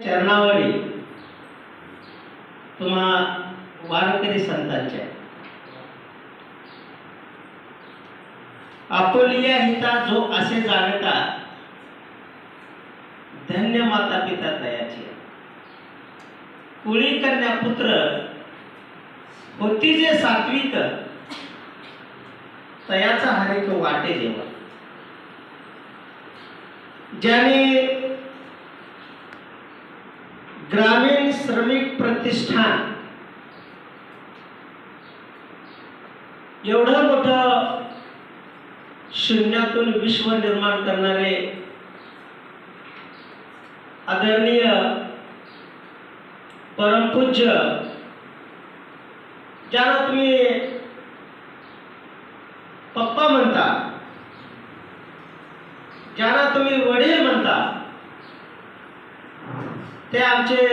चरणावळी तुम्हा वारकरी संतांच्या. आपुलिया हिता जो असे जाणता धन्य माता पिता तयाची कुळी कन्या पुत्र होती जे सात्विक तयाचा हरेक वाटे जेव्हा ज्याने ग्रामीण श्रमिक प्रतिष्ठान. एवढं मोठं शून्यातून विश्व निर्माण करणारे आदरणीय परमपूज्य ज्याला तुम्ही पप्पा म्हणता ज्याला तुम्ही वडील म्हणता ते आमचे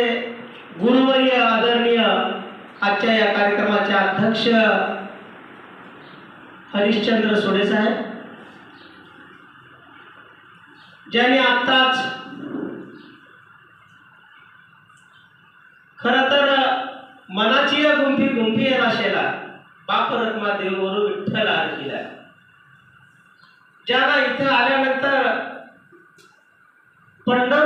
गुरुवर्य आदरणीय आजच्या या कार्यक्रमाचे अध्यक्ष हरिश्चंद्र सोडे साहेब ज्यांनी आत्ताच खर तर मनाची या गुंफी गुंफी या राशेला बाप रत्मा देववरू विठ्ठल आरतीला ज्यांना इथे आल्यानंतर पंढर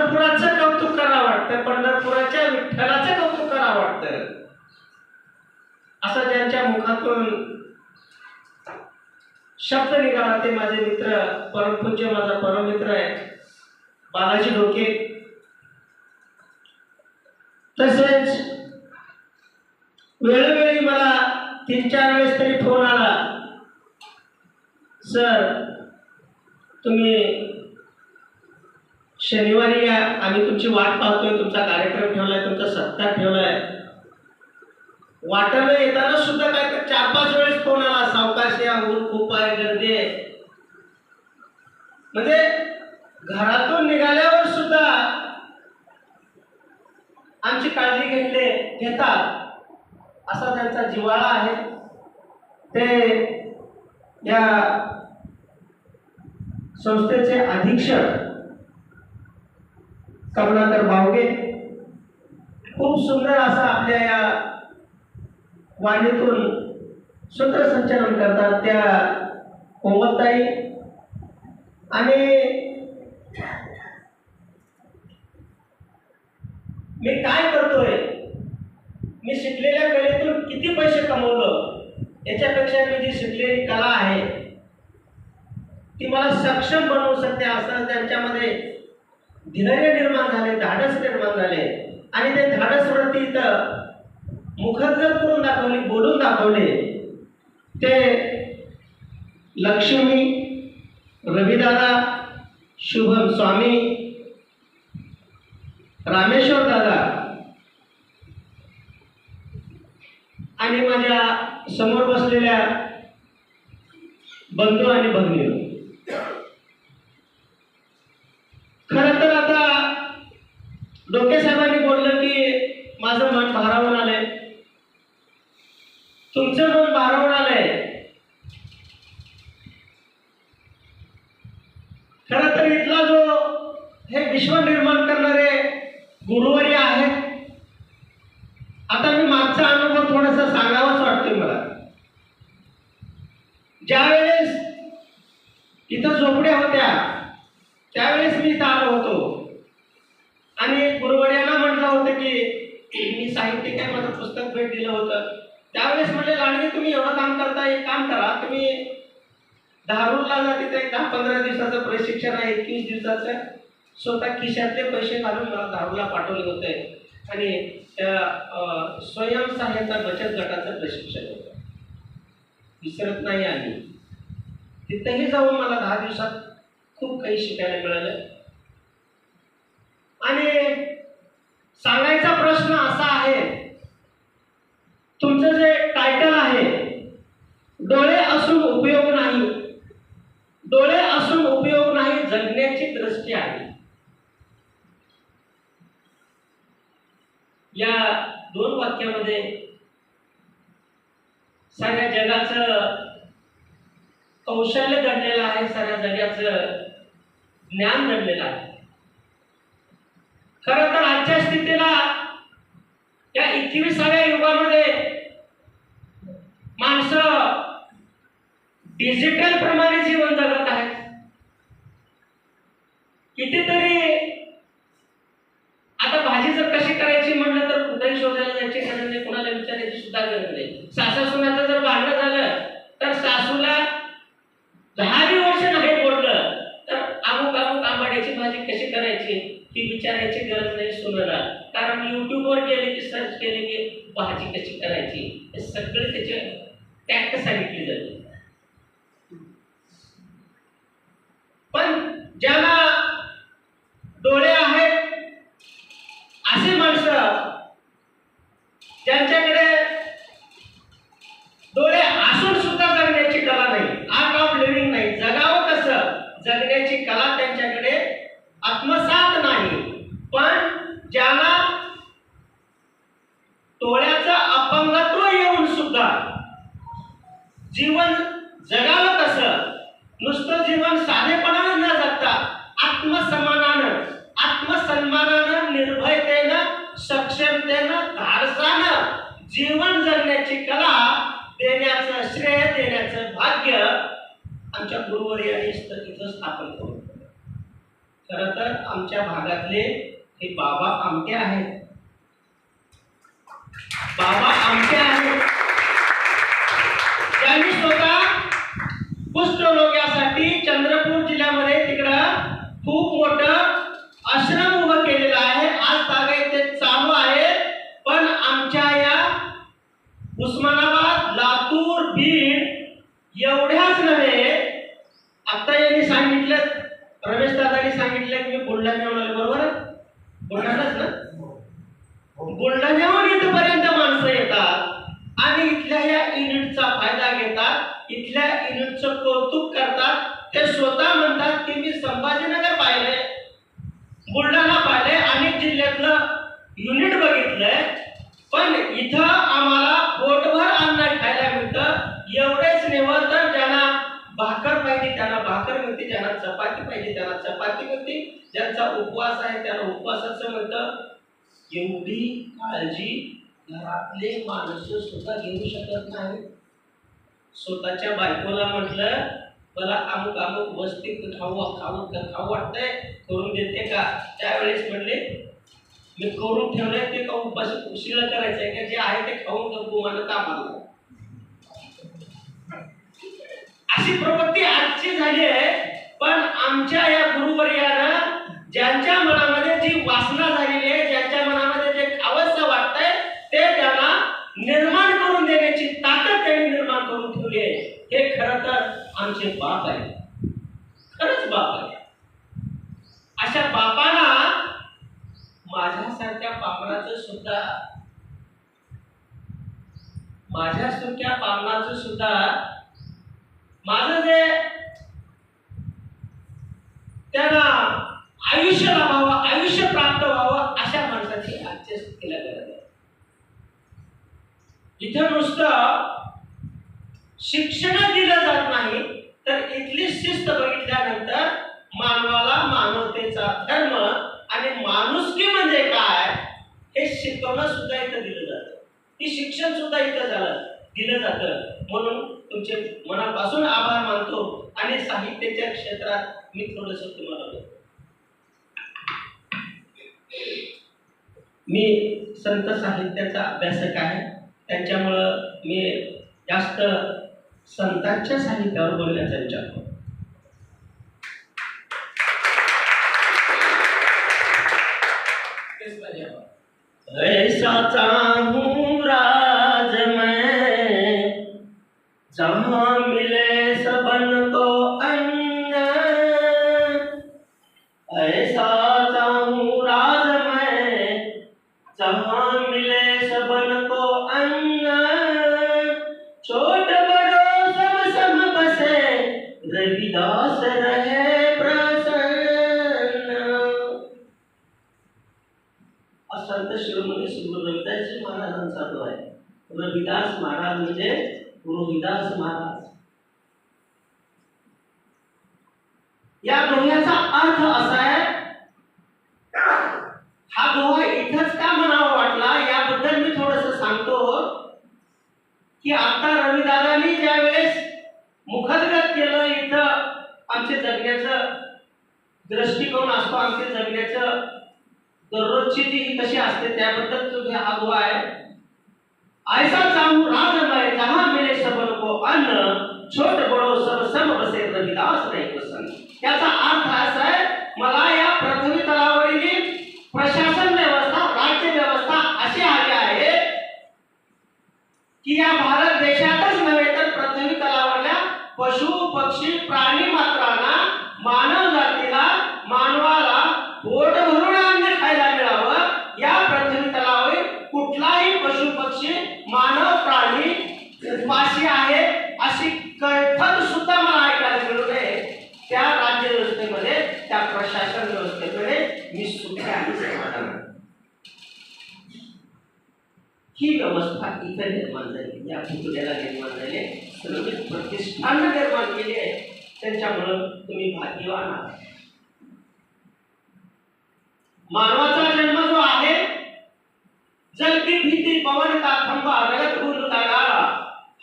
वाटतं पंढरपुराच्या विठ्ठलाचं कौतुक करा वाटतं. असं ज्यांच्या मुखातून शब्द निघाला ते माझे मित्र परमपूज्य माझा परममित्र आहे. बालाजी डोके तसेच वेळोवेळी मला तीन चार वेळेस तरी फोन आला. सर तुम्ही शनिवारी या आम्ही तुमची वाट पाहतोय तुमचा कार्यक्रम ठेवलाय तुमचा सत्ता ठेवलाय. वाटायला येताना सुद्धा काय तर चार पाच वेळेस फोन आला सावकाश या ऊन खूप आहे गर्दी आहे. म्हणजे घरातून निघाल्यावर सुद्धा आमची काळजी घेतले घेतात. असा त्यांचा जिव्हाळा आहे. ते या संस्थेचे अधीक्षक कमलाकर बावगे खूप सुंदर असा आपल्या या वाणीतून सूत्रसंचालन करतात त्या कोमलताई. आणि मी काय करतोय? मी शिकलेल्या कलेतून किती पैसे कमवलं? याच्यापेक्षा मी जी शिकलेली कला आहे ती मला सक्षम बनवू शकते असं त्यांच्यामध्ये धैर्य निर्माण झाले धाडस निर्माण झाले. आणि ते धाडस वरती इथं मुखर्जर करून दाखवली बोलून दाखवले. ते लक्ष्मी रविदादा शुभम स्वामी रामेश्वर दादा आणि माझ्यासमोर बसलेल्या बंधू आणि भगिनी. खरं तर आता डोके साहेबांनी बोललं की माझं मन भारावून आलंय. तुमचं मन भारावून आलंय. खरं तर इथला जो हे विश्व निर्माण करणारे गुरुवर्य आहेत आता मी मागचा अनुभव थोडासा सांगावाच वाटतोय मला. ज्यावेळेस इथं झोपड्या होत्या त्यावेळेस मी इथं आलो होतो. आणि गुरुवड्याला म्हटलं होतं की मी साहित्यिक आहे माझं पुस्तक भेट दिलं होतं. त्यावेळेस म्हटले लाडगे तुम्ही एवढं काम करता एक काम करा. तुम्ही धारूरला जा तिथे एक दहा पंधरा दिवसाचं प्रशिक्षण आहे एकवीस दिवसाचं. स्वतः खिशातले पैसे घालून मला दारूला पाठवले होते. आणि त्या अं, स्वयंसहाय्यता बचत गटाचं प्रशिक्षण होतं. विसरत नाही आम्ही. तिथेही जाऊन मला दहा दिवसात खूप काही शिकायला मिळालं. आणि सांगायचा प्रश्न असा आहे तुमचं जे टायटल आहे डोळे असून उपयोग नाही. डोळे असून उपयोग नाही जगण्याची दृष्टी आहे. या दोन वाक्यामध्ये सगळ्या जगाचं कौशल्य घडलेलं आहे सगळ्या जगाचं ज्ञान घडलेलं आहे. खर तर आजच्या स्थितीला या एकविसाव्या युगामध्ये माणसं डिजिटल प्रमाणे जीवन जगत आहेत कितीतरी आता भाजी जर कशी करायची म्हणलं तर कुठेही शोधायला जायची गरज नाही कोणाला विचारायची सुद्धा गरज नाही सासू सुनाचं जर भांडण झालं तर सासूला दहावी वर्ष नाही बोललं तर अमुक अमुक आंबाड्याची भाजी कशी करायची ही विचारायची गरज नाही सुनाला कारण युट्यूबवर गेले की सर्च केले की भाजी कशी करायची हे सगळे त्याचे टॅक्ट सांगितले जाते पण ज्याला डोळे आहेत असे माणसं ज्यांच्याकडे डोळे असून सुद्धा जगण्याची कला नाही आर्ट ऑफ लिव्हिंग नाही जगावं कसं जगण्याची कला त्यांच्याकडे आत्मसात नाही पण ज्याला डोळ्याचं अपंगत्व येऊन सुद्धा जीवन जगावं कसं नुसतं जीवन साधेपणानं न जगता आत्मसन्मानानं आत्मसन्मानानं निर्भयतेनं सक्षमतेनं धाडसानं जीवन जगण्याची कला देण्याचं श्रेय देण्याचं भाग्य आमच्या क्षेत्र इथं स्थापन करू. खर तर आमच्या भागातले हे बाबा आमटे आहेत. बाबा आमटे आहेत. त्यांनी स्वतः कुष्ठरोग्यासाठी चंद्रपूर जिल्ह्यामध्ये तिकडं खूप मोठं आश्रम उभं केलेलं आहे. आज तागायत ते चालू आहे. पण आमच्या या उस्माना बुलढाणाच ना? बुलढाण्याहून इथपर्यंत माणसं येतात. आणि इथल्या या युनिटचा फायदा घेतात इथल्या युनिटचं कौतुक करतात. ते स्वतः म्हणतात की मी संभाजीनगर पाहिले बुलढाणा पाहिले अनेक जिल्ह्यातलं युनिट बघितलंय. पण इथं आम्हाला पोटभर अन्न खायला मिळतं एवढेच नेवं तर ज्यांना भाकर पाहिजे त्यांना भाकर मिळते ज्यांना चपाती पाहिजे त्यांना चपाती मिळते. ज्यांचा उपवास आहे त्यांना उपवासाचं म्हणतं एवढी काळजी घरातले माणसं सुद्धा घेऊ शकत नाही स्वतःच्या बायकोला म्हटलं मला अमुक अमुक वस्ती खाऊ खाऊ खाऊ वाटतंय करून देते का? त्यावेळेस म्हणले मी करून ठेवलंय ते का उपाशी उशिरा करायचंय का? जे आहे ते खाऊन गप्पू म्हणत आम्हाला अशी प्रवृत्ती आजची झाली आहे. पण आमच्या या गुरुवर्यानं ज्यांच्या मनामध्ये जी वासना झालेली आहे ज्यांच्या मनामध्ये जे खावंसं वाटतंय ते त्यांना निर्माण करून देण्याची ताकद त्यांनी निर्माण करून ठेवली आहे. हे खरं तर आमचे बाप आहे खरंच बाप आहे अशा बापाला माझ्यासारख्या पापणाचं सुद्धा माझ्यासारख्या पापणाचं सुद्धा माझं जे त्यांना आयुष्य लाभावं आयुष्य प्राप्त व्हावं अशा माणसाची आजच्या स्थितीला गरज आहे. इथं नुसतं शिक्षण दिलं जात नाही तर इथली शिस्त बघितल्यानंतर मानवाला मानवतेचा धर्म आणि माणुसकी म्हणजे काय हे शिकवणं सुद्धा इथं दिलं जातं. ही शिक्षण सुद्धा इथं झालं दिलं जातं. म्हणून तुमचे मनापासून आभार मानतो आणि साहित्याच्या क्षेत्रात मी थोडस तुम्हाला बोलतो. मी संत साहित्याचा अभ्यासक आहे. त्यांच्यामुळं मी जास्त संतांच्या साहित्यावर बोलण्याचा विचार करतो. ऐसा चाहूं श्रमिक निर्माण केली आहे त्यांच्यामुळं तुम्ही भाग्यवान आहात. मानवाचा जन्म जो आहे जलकी भीती पवन का खंबा रगत गुंद का नारा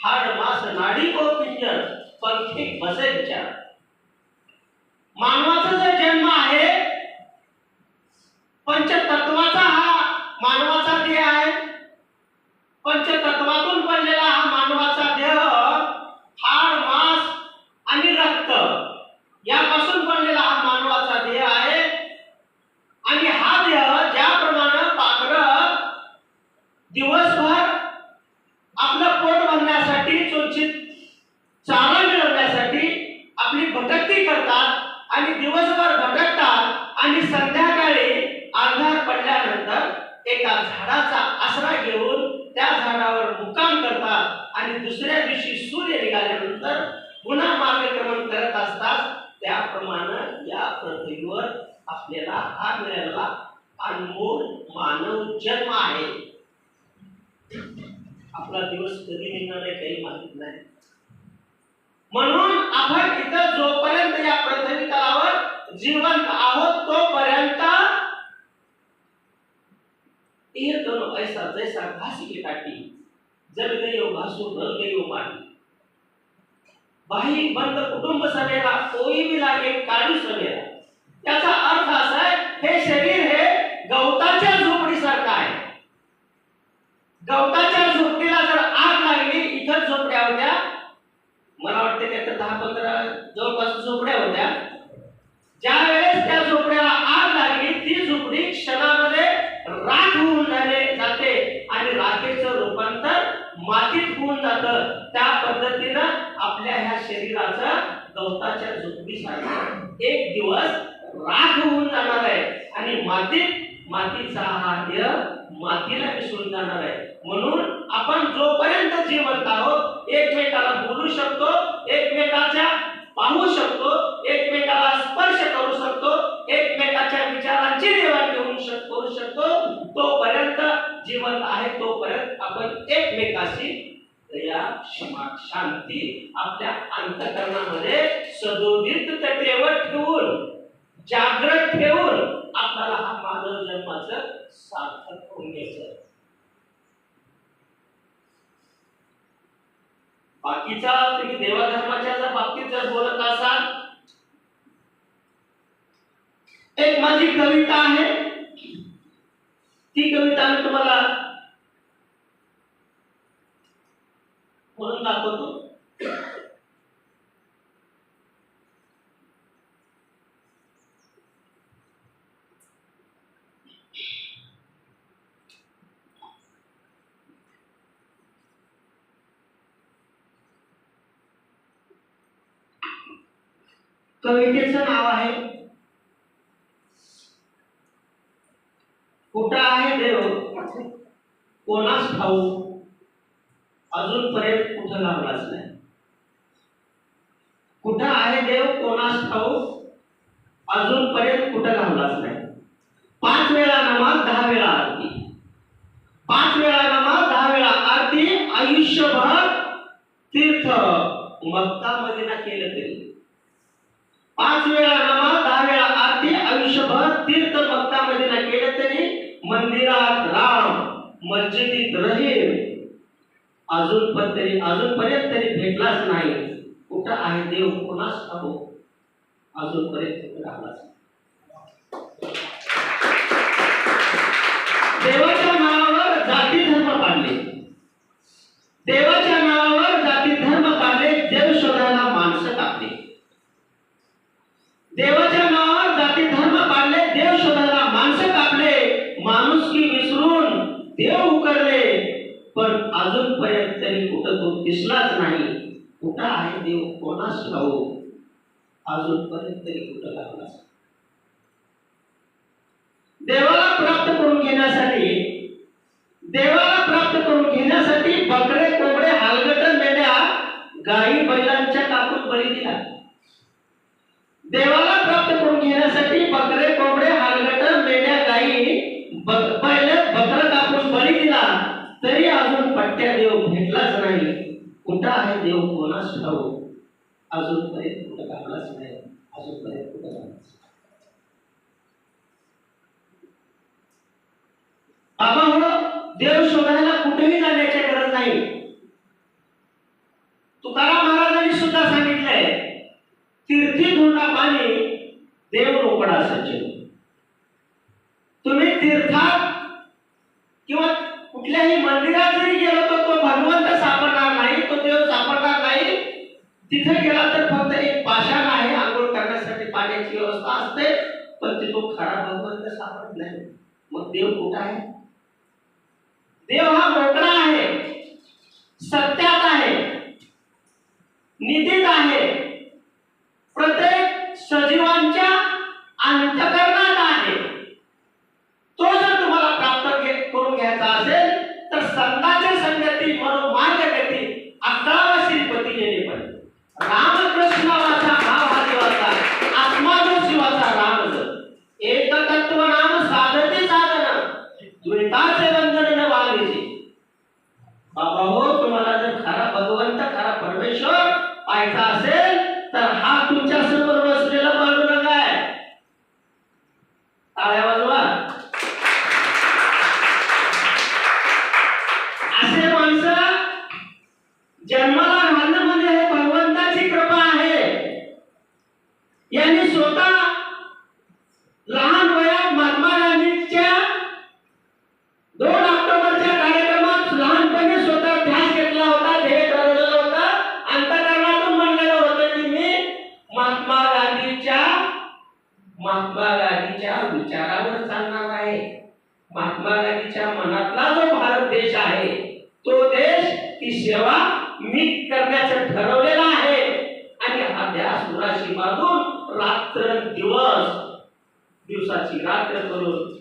हाड मास नाडी को पिंजर पंखे बसे विचार मानवाचा जो जन्म आहे पंचतत्वाचा हा मानवाचा देह आहे. पंचतत्वातून बनलेला हा मानवाचा देह हाड मांस आणि रक्त यापासून बनलेला हा मानवाचा देह आहे आणि हा देह ज्याप्रमाणे पाखर दिवसभर आपलं पोट भरण्यासाठी चोचित चारा मिळवण्यासाठी आपली भटकती करतात आणि दिवसभर भटकतात आणि संध्याकाळी अंधार पडल्यानंतर एका झाडाचा आसरा घेऊन त्या झाडावर मुक्काम करतात आणि दुसऱ्या दिवशी सूर्य निघाल्यानंतर पुन्हा मार्गक्रमण करत असतात त्याप्रमाणे या पृथ्वीवर आपल्याला हा मिळालेला अनमोल मानव जन्म आहे. आपला दिवस कधी निघणार आहे काही माहीत नाही. म्हणून आपण इथं जोपर्यंत या पृथ्वी तलावर जिवंत आहोत तोपर्यंत ये ऐसा जैसा घासी की काटी जल गयो घासू रल गयो माटी. बाही बंद कुटुंब समेला कोई भी लागे काढू समेला त्याचा अर्थ असा आहे हे शरीर हे गवताच्या झोपडीसारखं आहे. गवता झोपडीला जर आग लागली इथं झोपड्या होत्या मला वाटते त्या तर दहा पंधरा जवळपास झोपड्या होत्या ज्या वेळेस त्या झोपड्याला आग लागली ती झोपडी क्षणामध्ये राख होऊन झाले जाते आणि राखेचं रूपांतर मातीत होऊन जातं त्या पद्धतीनं आपल्या ह्या शरीराचं गवताच्या झोपडीसारखं एक दिवस राख होऊन जाणार आहे. आणि मातीत मातीचा आहार्य मातीला मिसळून जाणार आहे. म्हणून आपण जोपर्यंत जिवंत आहोत एकमेकाला बोलू शकतो एकमेकाच्या पाहू शकतो एकमेकाला स्पर्श करू शकतो एकमेकाच्या विचारांची देवाणघेवाण शक- करू शकतो तोपर्यंत जिवंत आहे तोपर्यंत आपण एकमेकाशी दया क्षमा शांती आपल्या अंतकरणामध्ये सदोदित कटेवर ठेवून जागृत ठेवून आपल्याला हा मानव जन्माचं सार्थक होऊन घ्यायचं बाकीचा तुम्ही देवाधर्माच्या जर बाबतीत जर बोलत असाल एक माझी कविता आहे. ती कविता मी तुम्हाला म्हणून दाखवतो. कवितेचं नाव आहे कुठं आहे देव? कोणास ठाऊ तीर्थ भक्तामध्ये ना केलं त्यांनी मंदिरात राम मस्जिदीत रहीम अजून पण तरी अजून पर्यंत तरी भेटलाच नाही. कुठं आहे देव? कोणास हवो अजून पर्यंत राहलाच देवाच्या नावावर जाती धर्म पाडले देवाच्या दिसलाच नाही. कुठं आहे देव? कोणास ठाऊ अजूनपर्यंत तरी कुठं लागला देवाला प्राप्त करून घेण्यासाठी देवाला प्राप्त करून घेण्यासाठी बकरे कोंबडे हालगट मेंढ्या गाई बैलांच्या टाकून बळी दिला. देवाला प्राप्त करून घेण्यासाठी बकरे कोंबडे हालगट मेंढ्या गाई ब- बैल बकरा कापून बळी दिला. तरी अजून पट्ट्या देव भेटलाच नाही. कुठं आहे देव? कोणास ठाऊ अजूनपर्यंत कुठं लागलाच नाही. अजूनपर्यंत कुठं लागलाच बाबा हो देव शोधायला कुठेही जाण्याची गरज नाही. तुकाराम महाराजांनी सुद्धा सांगितलंय तीर्थी धोंडा पाणी देव रोकडा सचिन तुम्ही तीर्थात पण तो खरा भगवंत सापडत नाही. मग देव कुठं आहे? देव हा मोकळा आहे. सत्यात आहे. निधीत आहे. प्रत्येक महात्मा गांधीच्या मनातला जो भारत देश आहे तो देश ती सेवा मी करण्याचं ठरवलेला आहे. आणि हा ध्यास मुलाशी रात्र दिवस दिवसाची रात्र करून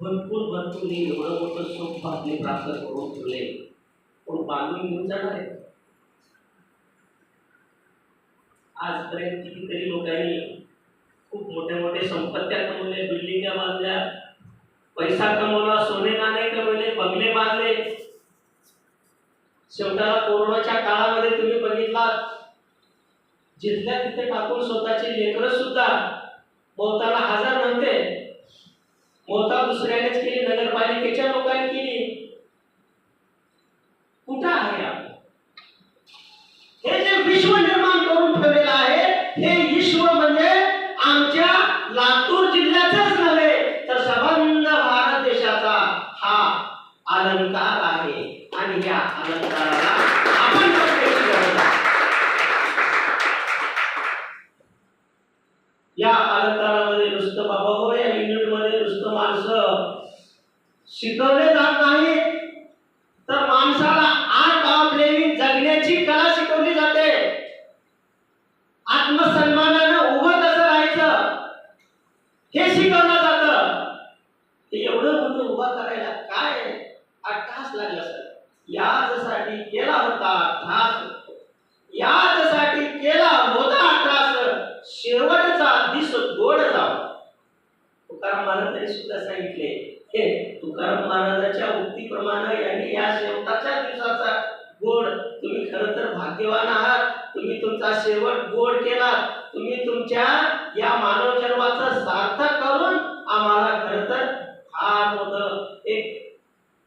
भरपूर भरपूर एवढं मोठं सुख आपले प्राप्त करून ठेवले. पण बांधून घेऊन जाणार आहे. आजपर्यंत कितीतरी लोकांनी खूप मोठे मोठे संपत्त्या कमवले बिल्डिंगा बांधल्या पैसा कमवला सोने नाणे कमवले बंगले बांधले. शेवटाला कोरोनाच्या काळामध्ये तुम्ही बघितलात जिथल्या तिथे टाकून स्वतःचे लेकर सुद्धा मोताला हजर नव्हते मोता दुसऱ्यानेच केली नगरपालिकेच्या लोकांनी केली. कुठं आहे आपण? हे जे विश्व निर्माण करून ठेवलेलं आहे हे विश्व म्हणजे आमच्या लातूर जिल्ह्याचाच नव्हे तर संबंध भारत देशाचा हा अलंकार आहे आणि या अलंकाराला आपण प्रत्यक्ष करत आहोत. या अलंकारामध्ये नुसतं बाबा हो या युनिटमध्ये नुसतं माणसं शिकवले जात नाहीत तर माणसाला आर्ट ऑफ लिव्हिंग जगण्याची कला शिकवली जाते आत्मसन्मानानं उभं कसं राहायचं हे शिकवलं जातं ते एवढं मोठं उभा करायला काय अट्टास लागला सर याचसाठी केला होता ठास याचसाठी केला होता ठास शेवटचा दिस गोड जावा तुकाराम महाराजांनी सुद्धा सांगितले हे तुकाराम महाराजाच्या उक्तीप्रमाणे यांनी या शेवटाच्या दिवसाचा गोड तुम्ही खरं तर भाग्यवान आहात तुम्ही तुमचा शेवट गोड केला तुम्ही तुमच्या या मानव जन्माचं सार्थक करून आम्हाला खरं तर फार मोठं एक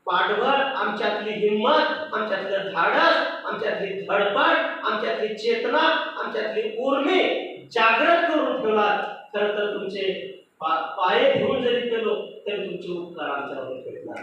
पाठबळ आमच्यातली हिंमत आमच्यातलं धाडस आमच्यातली धडपड आमच्यातली चेतना आमच्यातली उर्मी जागृत करून ठेवलात. खरं तर तुमचे पाय घेऊन जरी केलो तरी तुमचे उपकार आमच्यावर भेटणार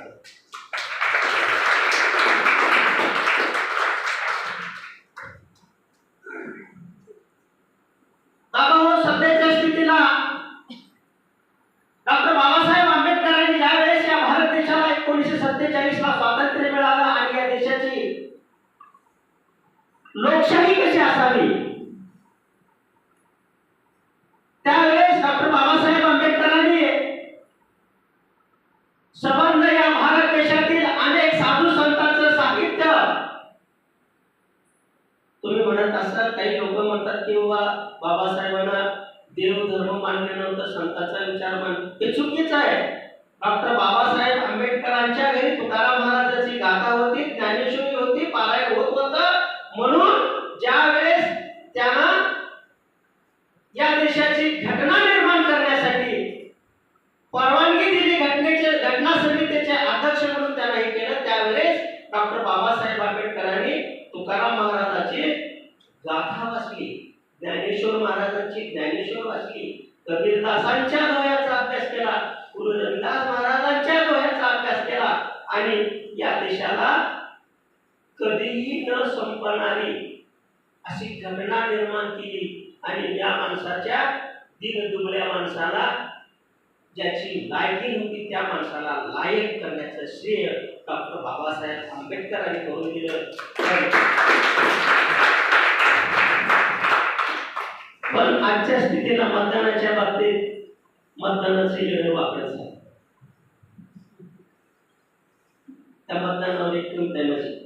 वाचली ज्ञानेश्वर महाराजांची ज्ञानेश्वर वाचली कबीरदासांच्या डोळ्याचा अभ्यास केला गुरु रविदास महाराजांच्या डोळ्याचा अभ्यास केला आणि या देशाला कधीही न संपणारी अशी घटना निर्माण केली आणि या माणसाच्या दिनदुबळ्या माणसाला ज्याची लायकी होती त्या माणसाला लायक करण्याचं श्रेय डॉक्टर बाबासाहेब आंबेडकरांनी करून दिलं. पण आजच्या स्थितीला मतदानाच्या बाबतीत मतदानाचे निर्णय वापरायचं आहे. त्या मतदानावर एक कविता माझी